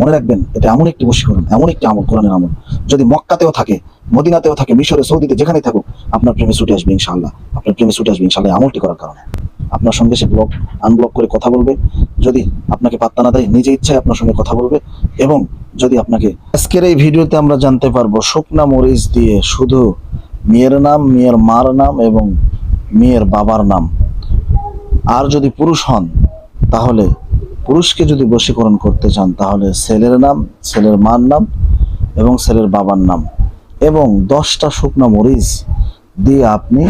মনে রাখবেন, এটা এমন একটি বশীকরণ, এমন একটি আমল, কোরআনের আমল। যদি মক্কাতেও থাকে, মদিনাতেও থাকে, মিশরে, সৌদিতে, যেখানেই থাকুক, আপনার প্রেমে ছুটে আসবে ইনশাআল্লাহ। আপনার প্রেমে ছুটে আসবে ইনশাআল্লাহ এই আমলটি করার কারণে। আপনার সঙ্গে সে ব্লক আনব্লক করে কথা বলবে। যদি আপনাকে পাত্তা না দেয় নিজে ইচ্ছায় আপনার সঙ্গে কথা বলবে। এবং যদি আপনাকে আজকের এই ভিডিওতে আমরা জানতে পারব, শুকনা মরিচ দিয়ে শুধু মেয়ের নাম, মেয়ের মার নাম এবং মেয়ের বাবার নাম। আর যদি পুরুষ হন, তাহলে পুরুষকে যদি বশীকরণ করতে চান, তাহলে ছেলের নাম, ছেলের মার নাম এবং ছেলের বাবার নাম এবং দশটা শুকনা মরিচ দিয়ে আপনি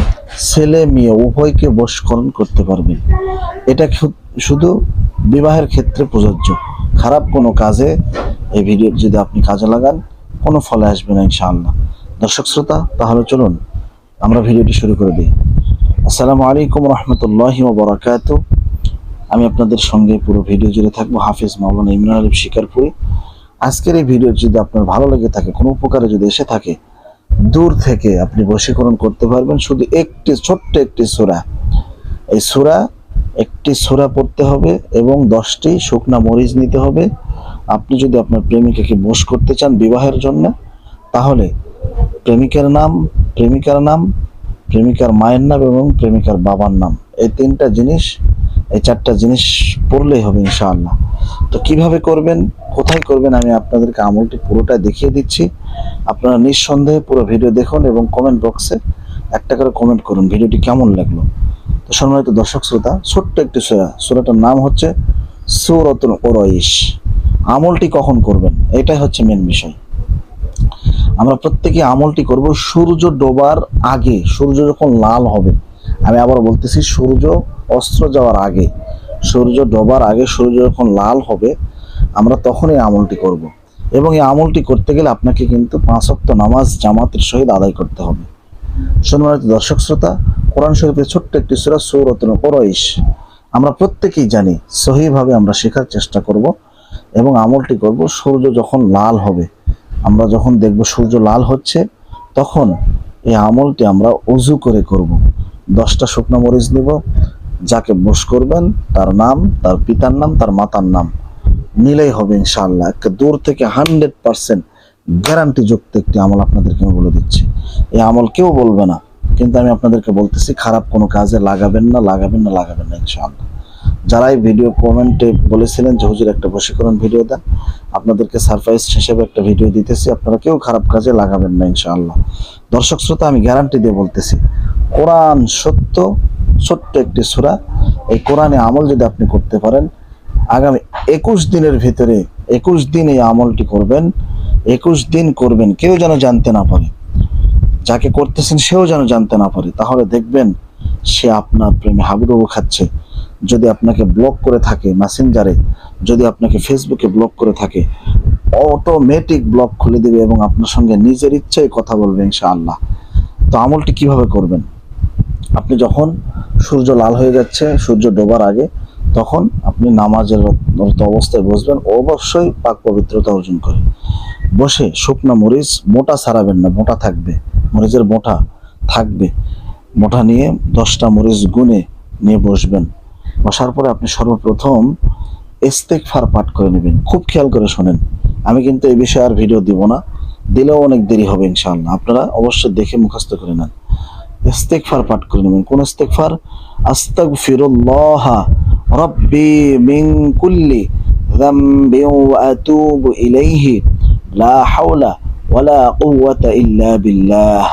ছেলে মেয়ে উভয়কে বশীকরণ করতে পারবেন। এটা শুধু বিবাহের ক্ষেত্রে প্রযোজ্য। খারাপ কোনো কাজে এই ভিডিও যদি আপনি কাজে লাগান, কোনো ফলে আসবে না ইনশাআল্লাহ। দর্শক শ্রোতা, তাহলে চলুন আমরা ভিডিওটি শুরু করে দিই। আসসালামু আলাইকুম রহমতুল্লাহি বরাকাত আমি আপনাদের সঙ্গে পুরো ভিডিও জুড়ে থাকব হাফিজ মাওলানা ইমরান আলিফ শিকারপুরি। আজকের এই ভিডিও যদি আপনার ভালো লেগে থাকে, কোনো উপকারে যদি এসে থাকে, দূর থেকে আপনি বশীকরণ করতে পারবেন। শুধু একটি, ছোট্ট একটি সূরা। এই সূরা, একটি সূরা পড়তে হবে এবং দশটি শুকনা মরিচ নিতে হবে। আপনি যদি আপনার প্রেমিকাকে বশ করতে চান বিবাহের জন্য, তাহলে প্রেমিকার নাম প্রেমিকার নাম, প্রেমিকার মায়ের নাম এবং প্রেমিকার বাবার নাম। এই তিনটা জিনিস এই চারটা জিনিস পড়লেই হবে ইনশাআল্লাহ। তো কীভাবে করবেন, কোথায় করবেন, আমি আপনাদেরকে আমলটি পুরোটা দেখিয়ে দিচ্ছি। আপনারা নিঃসন্দেহে পুরো ভিডিও দেখুন এবং কমেন্ট বক্সে একটা করে কমেন্ট করুন, ভিডিওটি কেমন লাগল। তো সম্মানিত দর্শক শ্রোতা, ছোট্ট একটি সোয়া সোরাটার নাম হচ্ছে সুরতুল ওরইশ আমলটি কখন করবেন? এটাই হচ্ছে মেন বিষয়। আমরা প্রত্যেকে আমলটি করব সূর্য ডোবার আগে, সূর্য যখন লাল হবে আমি আবার বলতেছি, সূর্য অস্ত্র যাওয়ার আগে, সূর্য ডোবার আগে সূর্য যখন লাল হবে, আমরা তখন এই আমলটি করব। এবং এই আমলটি করতে গেলে আপনাকে কিন্তু পাঁচ ওয়াক্ত নামাজ জামাতের সহিত আদায় করতে হবে। সম্মানিত দর্শক শ্রোতা, কোরআন শরীফের ছোট্ট একটি সুরা সৌরতন পরইশ আমরা প্রত্যেকেই জানি সহিভাবে আমরা শেখার চেষ্টা করব এবং আমলটি করব সূর্য যখন লাল হবে। আমরা যখন দেখব সূর্য লাল হচ্ছে, তখন এই আমলটি আমরা উজু করে করব। দশটা শুকনো মরিচ নিব। যাকে মুশ করবেন, তার নাম, তার পিতার নাম, তার মাতার নাম নিলেই হবে ইনশাল্লাহ একটা দূর থেকে হান্ড্রেড পারসেন্ট গ্যারান্টিযুক্ত একটি আমল আপনাদেরকে আমি বলে দিচ্ছি। এই আমল কেউ বলবে না, কিন্তু আমি আপনাদেরকে বলতেছি, খারাপ কোনো কাজে লাগাবেন না লাগাবেন না লাগাবেন না ইনশাআল্লাহ। যারা এই ভিডিও কমেন্টে বলেছিলেন যে, হুজুর, একটা বশীকরণ ভিডিও দেন। আপনাদেরকে সারপ্রাইজ হিসেবে একটা ভিডিও দিতেছি। আপনারা কেউ খারাপ কাজে লাগাবেন না, ইনশাআল্লাহ। দর্শক শ্রোতা, আমি গ্যারান্টি দিয়ে বলতেছি, কোরআন সত্য, ছোট্ট একটি সূরা। এই কোরআনে আমল যদি আপনি করতে পারেন, আগামী একুশ দিনের ভিতরে একুশ দিন এই আমলটি করবেন, একুশ দিন করবেন, কেউ যেন জানতে না পারে। যাকে করতেছেন, সেও যেন জানতে না পারে। তাহলে দেখবেন, সে আপনার প্রেমে হাবুডুবু খাচ্ছে। যদি আপনাকে ব্লক করে থাকে মেসেঞ্জারে যদি আপনাকে ফেসবুকে ব্লক করে থাকে অটোমেটিক ব্লক খুলে দিবে এবং আপনার সঙ্গে নিজের ইচ্ছায় কথা বলবে ইনশাআল্লাহ। তো আমলটি কীভাবে করবেন? আপনি যখন সূর্য লাল হয়ে যাচ্ছে, সূর্য ডোবার আগে, তখন আপনি নামাজের অবস্থায় বসবেন, অবশ্যই পাক পবিত্রতা অর্জন করে। বসে শুকনো মরিচ, মোটা ছাড়াবেন না, মোটা থাকবে, মরিচের মোটা থাকবে। মোটা নিয়ে দশটা মরিচ গুনে নিয়ে বসবেন। বসার পরে আপনি সর্বপ্রথম ইস্তেকফার পাঠ করে নেবেন। খুব খেয়াল করে শোনেন। আমি কিন্তু এই বিষয়ে আর ভিডিও দিব না। দিলেও অনেক দেরি হবে ইনশাআল্লাহ। আপনারা অবশ্যই দেখে মুখস্থ করে নেন। ইস্তেকফার পাঠ করে নেবেন। কোন ইস্তেকফার আস্তাগফিরুল্লাহ রব্বি মিন কুল্লি আতুবু ইলাইহি। লা হাওলা ওয়ালা কুওয়াতা ইল্লা বিল্লাহ।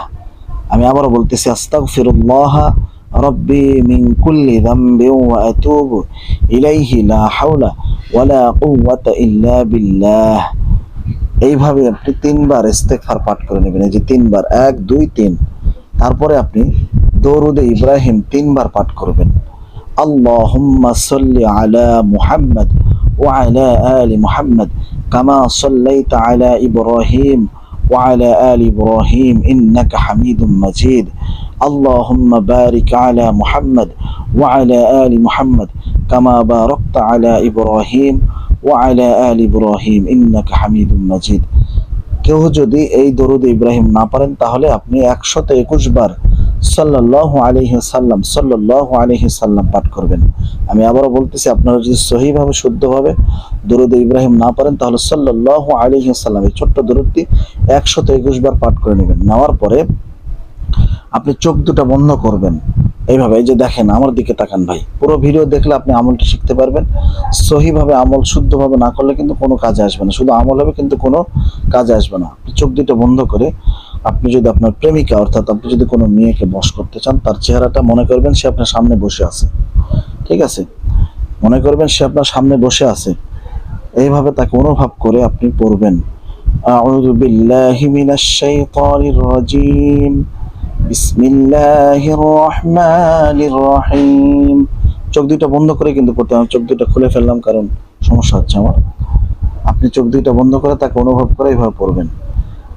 আমি আবারও বলতেছি, আস্তাগফিরুল্লাহ রব্বি মিন কুল্লি যামবি ওয়া আতুবু ইলাইহি লা হাওলা ওয়ালা কুওয়াতা ইল্লা বিল্লাহ এইভাবে আপনি তিনবার ইস্তেগফার পাঠ করে নেবেন। এই যে তিনবার, এক, দুই, তিন। তারপরে আপনি দরুদে ইব্রাহিম তিনবার পাঠ করবেন। আল্লাহুম্মা সাল্লি আলা মুহাম্মদ ওয়া আলা আলি মুহাম্মদ কামা সাল্লাইতা আলা ইব্রাহিম وعلى آل إبراهيم إنك حميد مجيد اللهم بارك على محمد وعلى آل محمد كما باركت على إبراهيم وعلى آل إبراهيم إنك حميد مجيد কেউ যদি এই দরুদ ইব্রাহিম না পারেন তাহলে আপনি একশত একুশ বার সাল্লাহ আলহি সাল্লাম সাল্লাহ আলহি সাল্লাম পাঠ করবেন। আমি আবারও বলতেছি, আপনারা যদি সহিভাবে শুদ্ধভাবে দরুদ ইব্রাহিম না পারেন তাহলে সাল্লাহ আলহি সাল্লাম এই ছোট্ট দরুদটি একশত একুশ বার পাঠ করে নেবেন। নেওয়ার পরে আপনি চোখ দুটো বন্ধ করবেন। এইভাবে, এই যে দেখেন, আমার দিকে তাকান ভাই। পুরো ভিডিও দেখলে আপনি আমলটি শিখতে পারবেন। সহিভাবে আমল শুদ্ধভাবে না করলে কিন্তু কোনো কাজে আসবে না। শুধু আমল হবে, কিন্তু কোনো কাজে আসবে না। চোখ দুটো বন্ধ করে আপনি যদি আপনার প্রেমিকা, অর্থাৎ আপনি যদি কোনো মেয়েকে বশ করতে চান, তার চেহারাটা মনে করবেন সে আপনার সামনে বসে আছে। ঠিক আছে? মনে করবেন সে আপনার সামনে বসে আছে। এইভাবে তাকে অনুভব করে আপনি পড়বেন। আউযু বিল্লাহি মিনাশ শাইতানির রাজিম। বিসমিল্লাহির রহমানির রহিম। চোখ দুইটা বন্ধ করে কিন্তু পড়তে হবে। চোখ দুইটা খুলে ফেললাম কারণ সমস্যা হচ্ছে আমার। আপনি চোখ দুইটা বন্ধ করে তাকে অনুভব করে এইভাবে পড়বেন।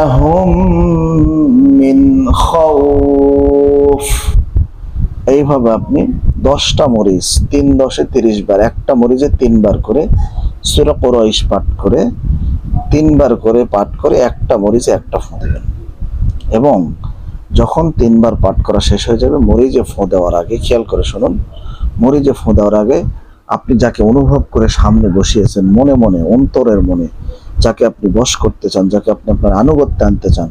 وآمنهم من خوف এইভাবে আপনি দশটা মরিচ তিন দশে তিরিশ বার একটা মরিচে তিনবার করে সুরা কোরআশ পাঠ করে তিনবার করে পাঠ করে একটা মরিচে একটা ফোঁ দেবেন এবং যখন তিনবার পাঠ করা শেষ হয়ে যাবে মরিচে ফোঁ দেওয়ার আগে খেয়াল করে শুনুন মরিচে ফোঁ দেওয়ার আগে আপনি যাকে অনুভব করে সামনে বসিয়েছেন মনে মনে অন্তরের মনে যাকে আপনি বশ করতে চান, যাকে আপনি আপনার আনুগত্যে আনতে চান,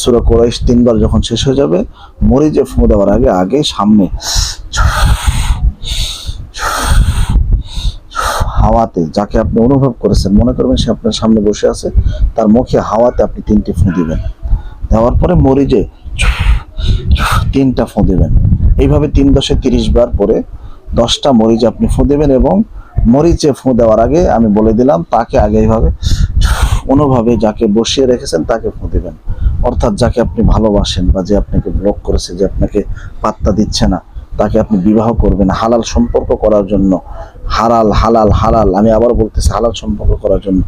সুরা কোরাইশ তিনবার যখন শেষ হয়ে যাবে মরিচে ফোঁ দেওয়ার আগে আগে, সামনে, হাওয়াতে যাকে আপনি অনুভব করেছেন, মনে করবেন সে আপনার সামনে বসে আছে, তার মুখে হাওয়াতে আপনি তিনটি ফোঁ দিবেন। দেওয়ার পরে মরিচে তিনটা ফোঁ দিবেন। এইভাবে তিন দশে তিরিশ বার পরে দশটা মরিচ আপনি ফোঁ দেবেন এবং মরিচে ফোঁ দেওয়ার আগে আমি বলে দিলাম, তাকে আগে এইভাবে অনুভাবে যাকে বসিয়ে রেখেছেন তাকে ফোঁ দেবেন। অর্থাৎ যাকে আপনি ভালোবাসেন বা যে আপনাকে ব্লক করেছে, যে আপনাকে পাত্তা দিচ্ছে না, তাকে আপনি বিবাহ করবেন। হালাল সম্পর্ক করার জন্য, হালাল হালাল হালাল, আমি আবার বলতেছি হালাল সম্পর্ক করার জন্য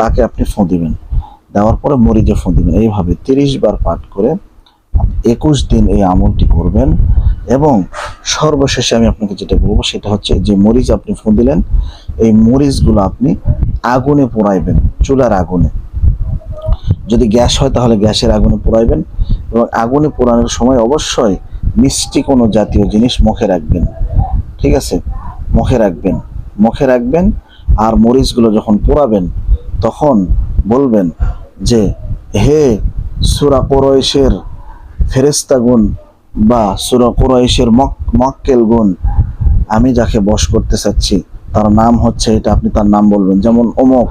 তাকে আপনি ফোঁ দিবেন। দেওয়ার পরে মরিচে ফোঁ দিবেন। এইভাবে তিরিশ বার পাঠ করে একুশ দিন এই আমলটি করবেন এবং সর্বশেষে আমি আপনাকে যেটা বলব সেটা হচ্ছে যে মরিচ আপনি ফোঁ দিলেন, এই মরিচগুলো আপনি আগুনে পোড়াইবেন, চুলার আগুনে। যদি গ্যাস হয় তাহলে গ্যাসের আগুনে পোড়াইবেন এবং আগুনে পোড়ানোর সময় অবশ্যই মিষ্টি কোনো জাতীয় জিনিস মুখে রাখবেন, ঠিক আছে? মুখে রাখবেন মুখে রাখবেন আর মরিচগুলো যখন পোড়াবেন তখন বলবেন যে, হে সুরা কোরয়েশের ফেরেস্তা গুণ বা সুরা কোরয়েশের মক মক্কেল গুণ আমি যাকে বশ করতে চাচ্ছি, তার নাম হচ্ছে এটা, আপনি তার নাম বলবেন। যেমন অমুক,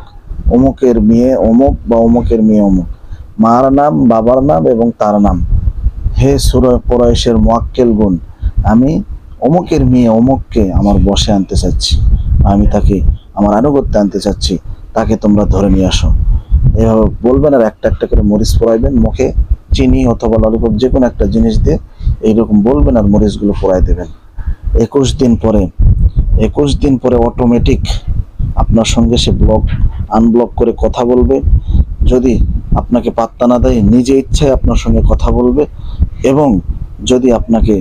অমুকের মেয়ে অমুক বা অমুকের মেয়ে অমুক। মার নাম, বাবার নাম এবং তার নাম। হে সুর মোয়াক্কেল গুণ আমি অমুকের মেয়ে অমুককে আমার বসে আনতে চাচ্ছি আমি তাকে আমার আনুগত্যে আনতে চাচ্ছি, তাকে তোমরা ধরে নিয়ে আসো। এভাবে বলবেন আর একটা একটা করে মরিচ পরাইবেন মুখে চিনি অথবা ললিপপ যে কোনো একটা জিনিস দিয়ে এইরকম বলবেন আর মরিচগুলো পরাই দেবেন। একুশ দিন পরে, একুশ দিন পরে অটোমেটিক আপনার সঙ্গে সে ব্লক আনব্লক করে কথা বলবে। যদি আপনাকে পাত্তা না দেয়, নিজে ইচ্ছায় আপনার সঙ্গে কথা বলবে এবং যদি আপনাকে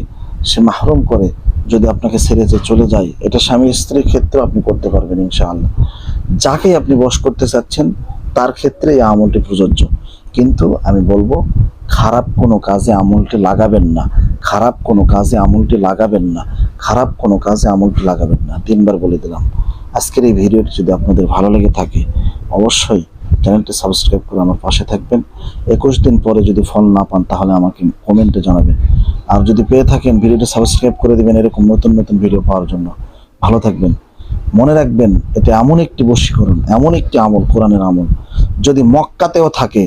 সে মাহরুম করে, যদি আপনাকে ছেড়ে যে চলে যায়, এটা স্বামী স্ত্রীর ক্ষেত্রেও আপনি করতে পারবেন ইনশাআল্লাহ। যাকে আপনি বশ করতে চাচ্ছেন, তার ক্ষেত্রে এই আমলটি প্রযোজ্য। কিন্তু আমি বলব খারাপ কোনো কাজে আমলটি লাগাবেন না। খারাপ কোনো কাজে আমলটি লাগাবেন না। খারাপ কোনো কাজে আমলটি লাগাবেন না। তিনবার বলে দিলাম। আজকের এই ভিডিওটি যদি আপনাদের ভালো লেগে থাকে, অবশ্যই চ্যানেলটি সাবস্ক্রাইব করে আমার পাশে থাকবেন। একুশ দিন পরে যদি ফল না পান, তাহলে আমাকে কমেন্টে জানাবেন। আর যদি পেয়ে থাকেন, ভিডিওটি সাবস্ক্রাইব করে দেবেন এরকম নতুন নতুন ভিডিও পাওয়ার জন্য। ভালো থাকবেন। মনে রাখবেন, এটা এমন একটি বশীকরণ, এমন একটি আমল, কোরআনের আমল। যদি মক্কাতেও থাকে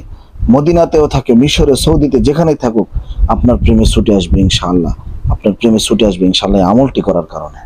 মদিনাতেও থাকে, মিশরে, সৌদিতে, যেখানেই থাকুক, আপনার প্রেমে ছুটে আসবে ইনশাআল্লাহ। আপনার প্রেমে ছুটে আসবে ইনশাআল্লাহ আমলটি করার কারণে।